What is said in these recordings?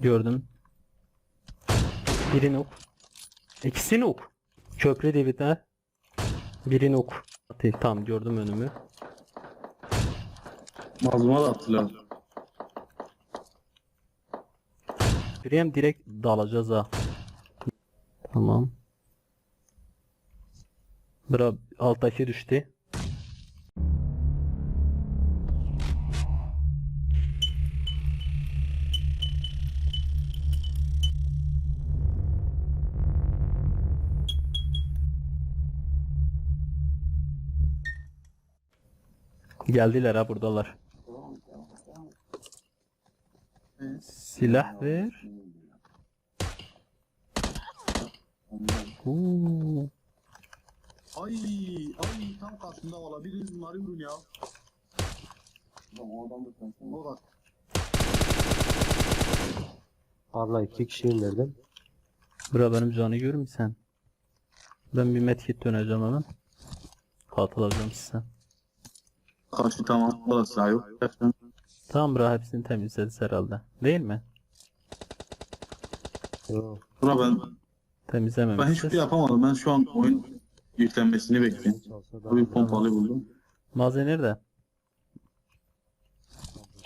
Gördüm. Biri nok. İkisi nok. Köprü dibinde. Biri nok. Tamam gördüm önümü. Mazluma da attılar. Biriyem direkt dalacağız ha. Tamam. Bura alttaki düştü. Geldiler ha buradalar. Silah ver. Oo. Ay ay tam karşımda valla biriniz bunları vurun ya. O bak. Abla iki kişi indirdim. Bura benim canı görür sen? Ben bir medkit döneceğim hemen. Katılacağım size. Karşı tamam. Burası daha yok. Efendim. Tamam bura hepsini temizleriz herhalde. Değil mi? Yok. Buna ben ben Temizlememişiz. hiçbir şey yapamadım. Ben şu an oyun yüklenmesini bekliyorum. Çalsa da Tabii pompalı buldum. Maze nerede?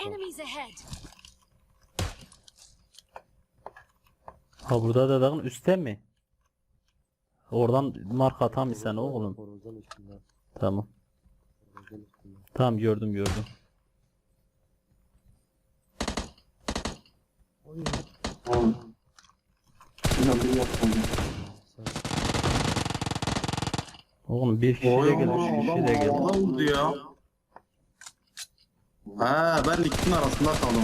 Enemies ahead. Ha burada da dağın üstte mi? Oradan mark atam sen oğlum. Üstünde. Tamam. Tamam gördüm gördüm. Oğlum bir kişi de Oy aman, bir kişi adam de gelmiş. havada vurdu ya. Ha ben ikisinin arasında kaldım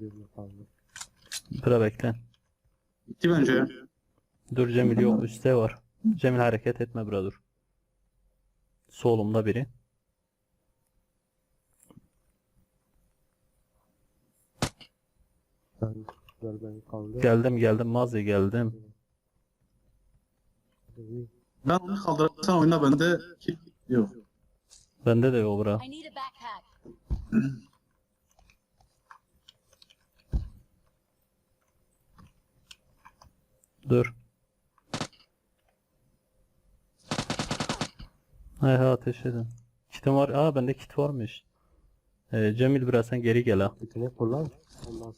görmüyor kaldı. Bura bekle. Gitti bence. Dur Cemil yok üstte var. Cemil hareket etme dur. Solumda biri. Geldim geldim Mazi geldim. Ben onu kaldırırsan oyunda bende kill yok. Bende de yok bura. I need a backpack. Dur. Hay ha ateş edin. Kitim var. Aa bende kit varmış. Ee, Cemil biraz sen geri gel ha. Bütüne kullan. Olmaz.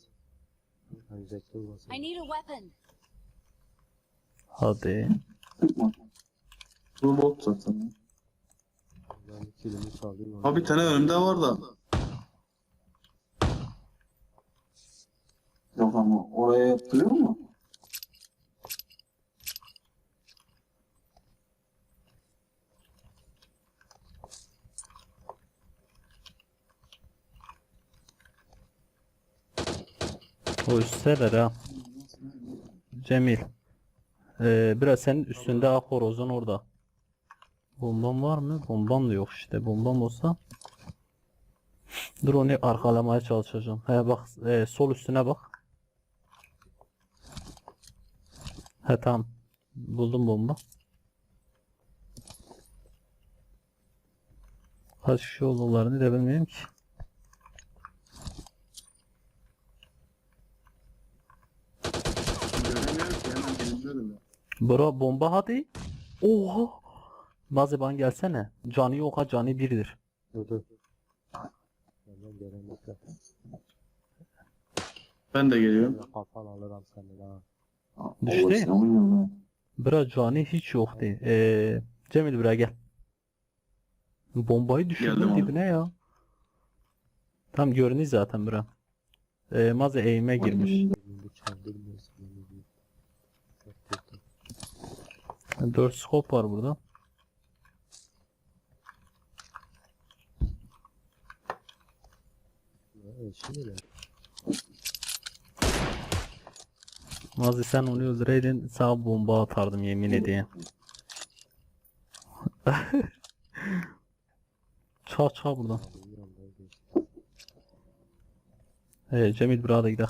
Ben zevkli olmasın. I need a weapon. Hadi. Bu bot zaten. Ben kilimi çaldım. Ha bir tane önümde var da. Yok ama oraya yapılıyor mu? O üstteler ha. Cemil. Ee, biraz senin üstünde ah horozun orada. Bombam var mı? Bombam da yok işte. Bombam olsa. Dur onu arkalamaya çalışacağım. He bak e, sol üstüne bak. He tamam. Buldum bomba. Kaç kişi olduklarını da bilmiyorum ki. Göremiyorum ki geziyorum ya. Bro bomba hadi. Oha. Mazeban gelsene. Canı yok ha canı birdir. Dur dur. Benden gelen bekle. Ben de geliyorum. Kafan alırım seni daha. Düştü. Bra canı hiç yoktu. Ee, Cemil buraya gel. Bombayı düşürdüm Geldim abi. dibine ya. Tam görünüyor zaten bura. Ee, Maze eğime girmiş. Benim bu çaldırmıyorsun beni diye. Çok kötü. 4 scope var burada. Maze sen onu öldüreydin sağ bomba atardım yemin edeyim. Çal çal buradan. Ee, Cemil buraya da gidelim.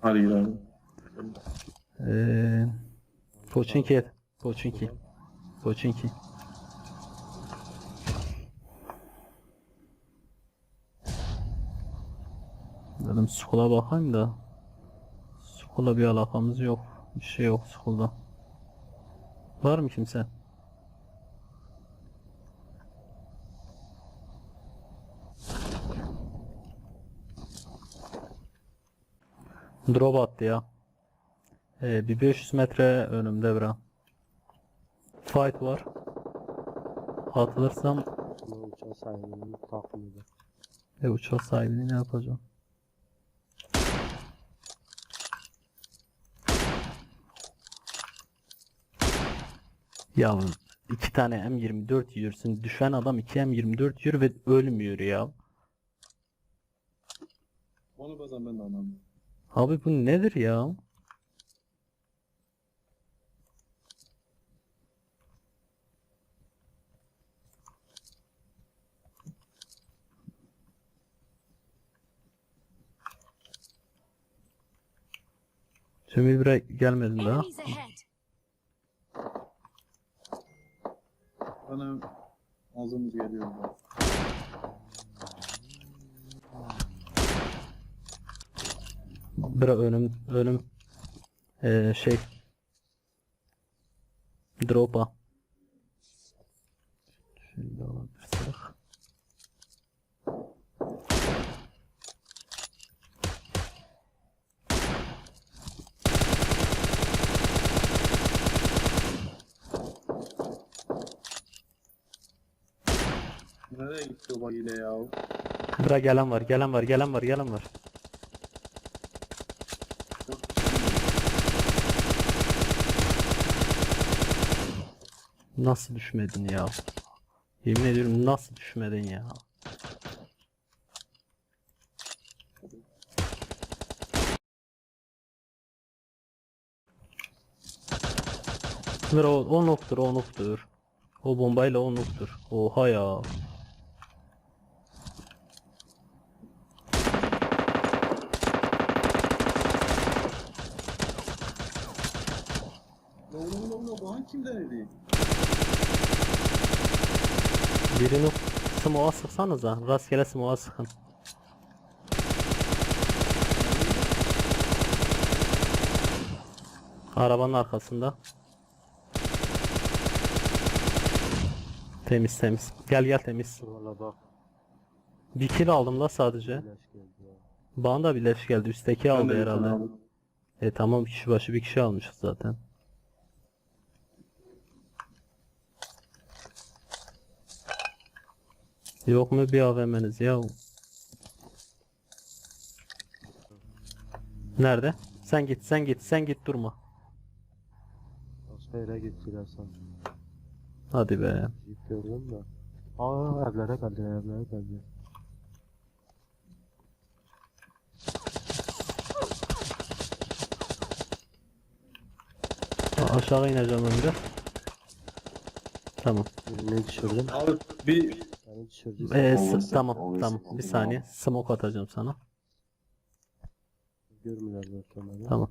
Hadi gidelim. Ee, Pochinki et. Pochinki. Pochinki. Dedim Skull'a bakayım da. Skull'la bir alakamız yok. Bir şey yok Skull'da. Var mı kimse? Drop attı ya. Ee, bir 500 metre önümde bira. Fight var. Atılırsam Ama uçağı sahibinin takımıydı. e, uçak sahibini ne yapacağım? Ya iki tane M24 yiyorsun. Düşen adam iki M24 yiyor ve ölmüyor ya. Onu bazen ben de anlamıyorum. Abi bu nedir ya? Cemil buraya gelmedin daha. Bana ağzımız geliyor. ya. Bıra önüm önüm Ee, şey Drop'a Şöyle alabilirsek Nereye gitti o bagile ya? Bıra gelen var gelen var gelen var gelen var. Nasıl düşmedin ya? Yemin ediyorum nasıl düşmedin ya? Bıra o, o noktur o noktur. O bombayla o noktur. Oha ya Oğlum bu hangi kim denedi? Birini smoke'a sıksanıza. Rastgele smoke'a sıkın. Arabanın arkasında. Temiz temiz. Gel gel temiz. Valla bak. Bir kill aldım la sadece. Bana da bir leş geldi. Üstteki aldı herhalde. E tamam kişi başı bir kişi almışız zaten. Yok mu bir AVM'niz ya? Nerede? Sen git, sen git, sen git durma. Başka yere gittiler sanki. Hadi be. Jeep gördüm de. Aa evlere geldiler evlere geldiler. A- Aşağı ineceğim önce. Tamam. Birini düşürdüm. Abi bir Ee, Olursa- tamam, olursa- tamam. Bir saniye. Smoke atacağım sana. Görmüyorlar zaten beni. Tamam.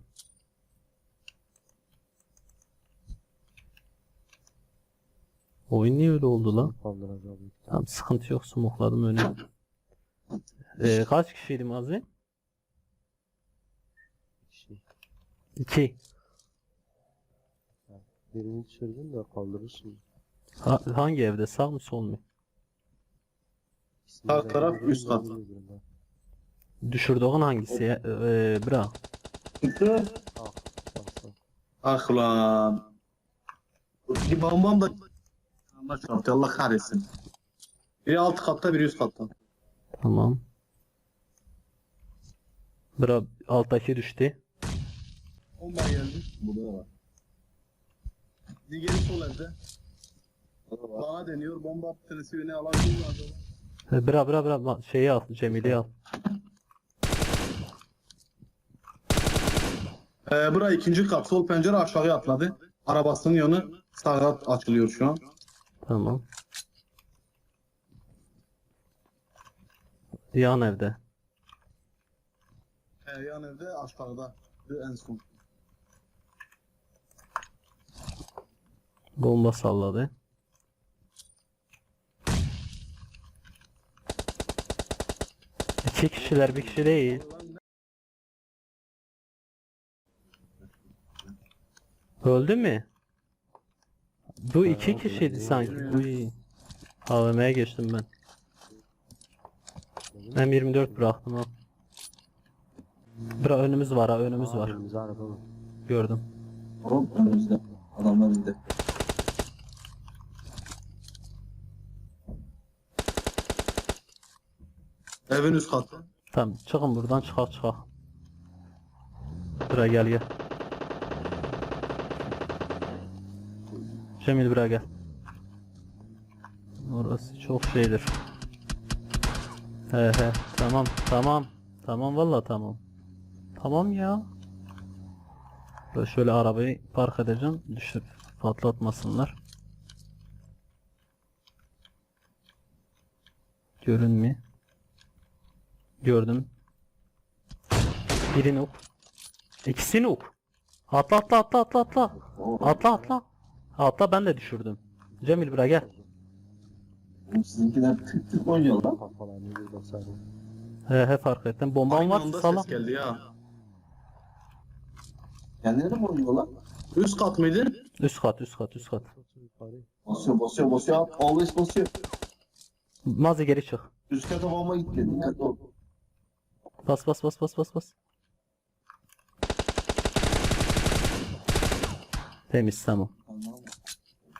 Oyun niye öyle oldu lan? İhtimalle. Tamam sıkıntı yok smokladım öyle. Ee, kaç kişiydi Mazi? Kişi. 2. Birini düşürdüm de kaldırırsın. Ha, hangi evde? Sağ mı sol mu? Sağ taraf, üst kat. Düşürdüğün hangisi? ya? Ee, bra. Ah, ah ulan. Bir bombam da Allah çarptı Allah kahretsin. Biri alt katta biri üst katta. Tamam. Bra alttaki düştü. Bomba geldi. Burada da var. Diğeri sol evde. Bana deniyor. Bomba tanesi beni alabilir mi acaba? Bra bra ma- şeyi al, Cemil'i al. Ee, bura ikinci kat. Sol pencere aşağıya atladı. Arabasının yanı sağa açılıyor şu an. Tamam. Yan evde. Ee, yan evde aşağıda. En son. Bomba salladı. İki kişiler bir kişi değil. Öldü mü? Bu iki kişiydi sanki. Uy. Geçtim ben. Ben 24 bıraktım abi. Bura önümüz var ha önümüz var. Gördüm. Adamlar indi. Evin üst katı. Tamam çıkın buradan çıkak çıkak. Buraya gel gel. Cemil buraya gel. Orası çok şeydir. He he tamam tamam. Tamam valla tamam. Tamam ya. Böyle şöyle arabayı park edeceğim. Düşüp patlatmasınlar. Görünmüyor. Gördüm. Biri nuk. İkisi nuk. Atla atla atla atla atla. Atla atla. Atla ben de düşürdüm. Cemil buraya gel. Sizinkiler tık tık oynuyor lan. He he fark ettim. Bomban Aynı var anda sala. ses geldi ya. Kendileri mi oynuyorlar? Üst kat mıydı? Üst kat üst kat üst kat. Yukarı. Basıyor basıyor basıyor. Always basıyor. Mazi geri çık. Üst kata bomba gitti. Dikkatli ol. Bas bas bas bas bas bas. Temiz tamam.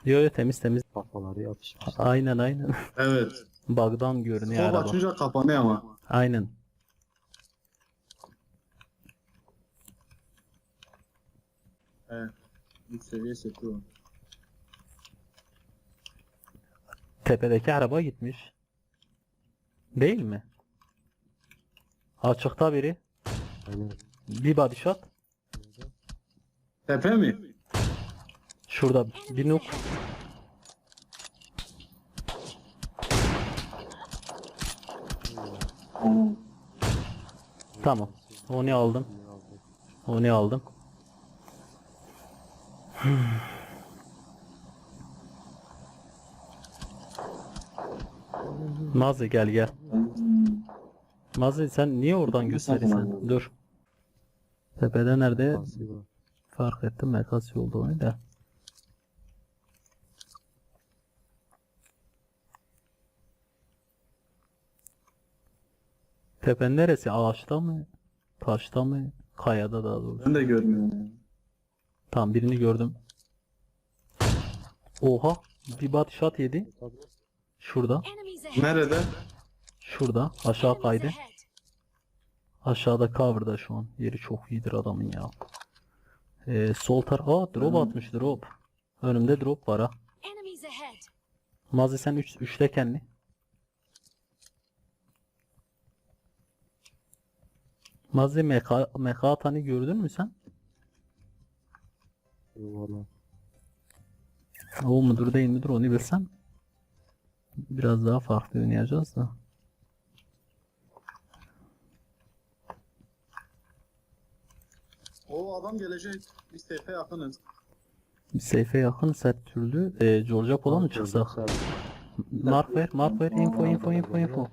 Yo yo temiz temiz. Kafaları yapışmış. Aynen aynen. Evet. Bug'dan görünüyor Sol araba. açınca kapanıyor ama. Aynen. Evet. Üst seviye var. Tepedeki araba gitmiş. Değil mi? Açıkta biri. Aynen. Bir body shot. Tepe mi? Şurada bir nuk. Tamam. Onu aldım. Onu aldım. Mazi gel gel. Mazi sen niye oradan gösteriyorsun? Dur. Tepede nerede? Fark ettim Mekasi olduğunu da. Tepen neresi? Ağaçta mı? Taşta mı? Kayada daha doğrusu. Ben de görmüyorum. Tamam birini gördüm. Oha! Bir body shot yedi. Şurada. Nerede? Şurada. Aşağı kaydı. Aşağıda cover'da şu an. Yeri çok iyidir adamın ya. Ee, sol taraf. Aa drop atmış drop. Önümde drop var ha. Mazi sen 3 üç, üçte kendi. Mazi meka, meka atanı gördün mü sen? Valla. O mudur değil midir onu bilsem. Biraz daha farklı oynayacağız da. O adam gelecek. Biz tepe yakınız. Bir seyfe yakın set türlü. Ee, Georgia Pola mı çıksak? Mark ver, mark ver. Info, info, info, info.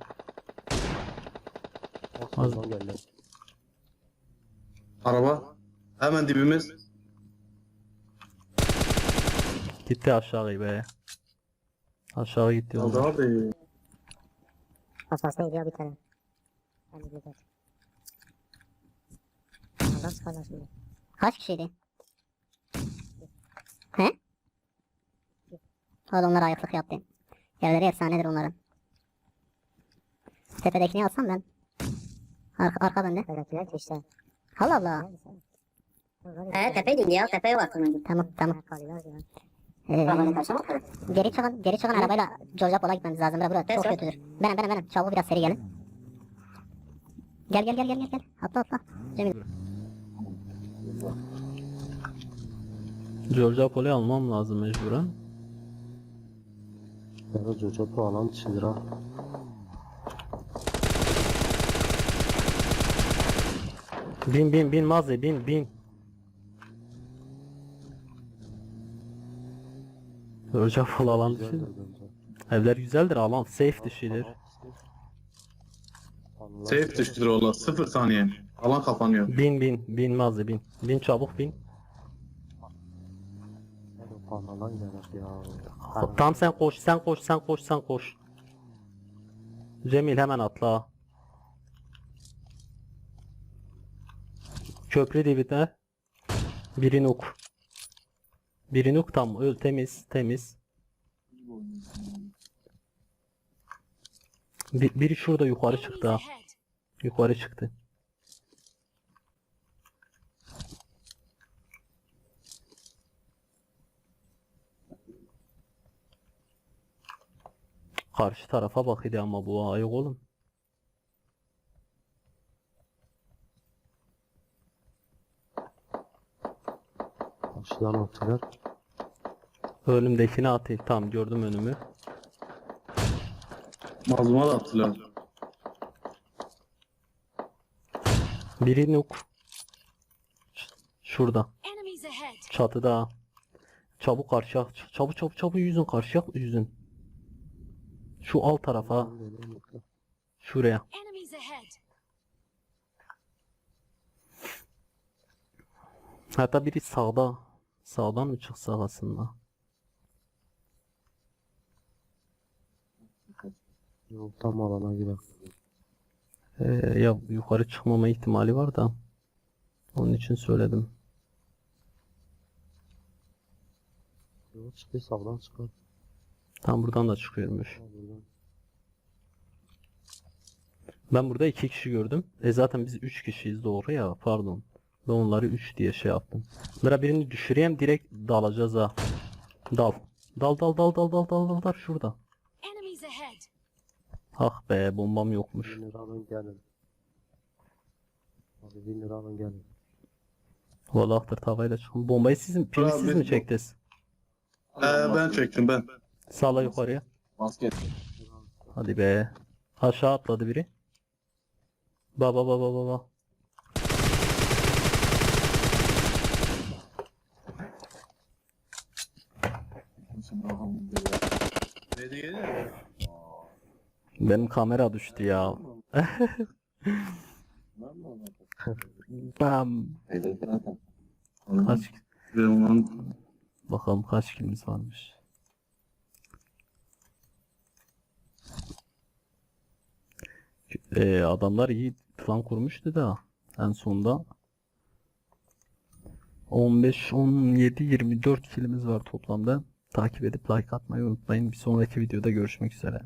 Az- Az. Geldi. Araba. Hemen dibimiz. Gitti aşağı be. Aşağı gitti Aldı onlar. abi. Asfalttan gidiyor bir tane. Hadi gidelim. Adam çıkarlar şimdi. Kaç kişiydi? He? Oğlum onlar ayıklık yaptı. Yerleri efsanedir onların. Tepedekini alsam ben. Arka, arka bende. Tepedekiler işte. Allah Allah. He tepeydi ya tepeye sanırım. Tamam tamam. Ee, geri çıkan geri çıkan arabayla Georgia Pola gitmemiz lazım. Bura, çok kötüdür. Benim benim benim. Çabuk biraz seri gelin. Gel gel gel gel gel gel. Atla atla. Cemil. Georgia Pola'yı almam lazım mecburen. Yara Jojo bu alan dışıdır ha. Bin bin bin Mazi bin bin. Georgia Pola alan bence. Evler güzeldir alan safe dışıdır. Allah Safe düştüdür ola. Sıfır saniye. Alan kapanıyor. Bin bin bin Mazi bin. Bin çabuk bin. Anala giderek ya. Tamam sen koş, sen koş, sen koş, sen koş. Cemil hemen atla. Köprü dibine. Biri nuk. Biri nuk tam öl temiz, temiz. Bir, biri şurada yukarı çıktı ha. Yukarı çıktı. Karşı tarafa bakıyordu ama bu ayık oğlum. Karşıdan attılar. Önümdekini atayım. Tamam gördüm önümü. Mazluma da attılar. Biri nuk. Şurada. Çatıda. Çabuk karşıya. Çabuk çabuk çabuk yüzün karşıya yüzün. Şu alt tarafa. Şuraya. Hatta biri sağda. Sağdan mı çıksa aslında? Tam alana girer. Ee, ya yukarı çıkmama ihtimali var da. Onun için söyledim. Yol çıkıyor sağdan çıkar. Tam buradan da çıkıyormuş. Ben burada iki kişi gördüm. E zaten biz üç kişiyiz doğru ya pardon. Ben onları üç diye şey yaptım. Bera birini düşüreyim direkt dalacağız ha. Dal. Dal dal dal dal dal dal dal dal şurada. Ah be bombam yokmuş. 1000 lira alın gelin. Abi 1000 lira alın gelin. Vallahi ahtır tavayla çıkın. Bombayı siz mi, siz mi çektiniz? Ee, ben çektim ben. Sağla yukarıya. Basket. Hadi be. Aşağı atladı biri. Baba baba baba. Benim kamera düştü ya. Bam. Kaç bakalım kaç kilimiz varmış. Ee, adamlar iyi plan kurmuştu da en sonunda 15 17 24 kilimiz var toplamda. Takip edip like atmayı unutmayın. Bir sonraki videoda görüşmek üzere.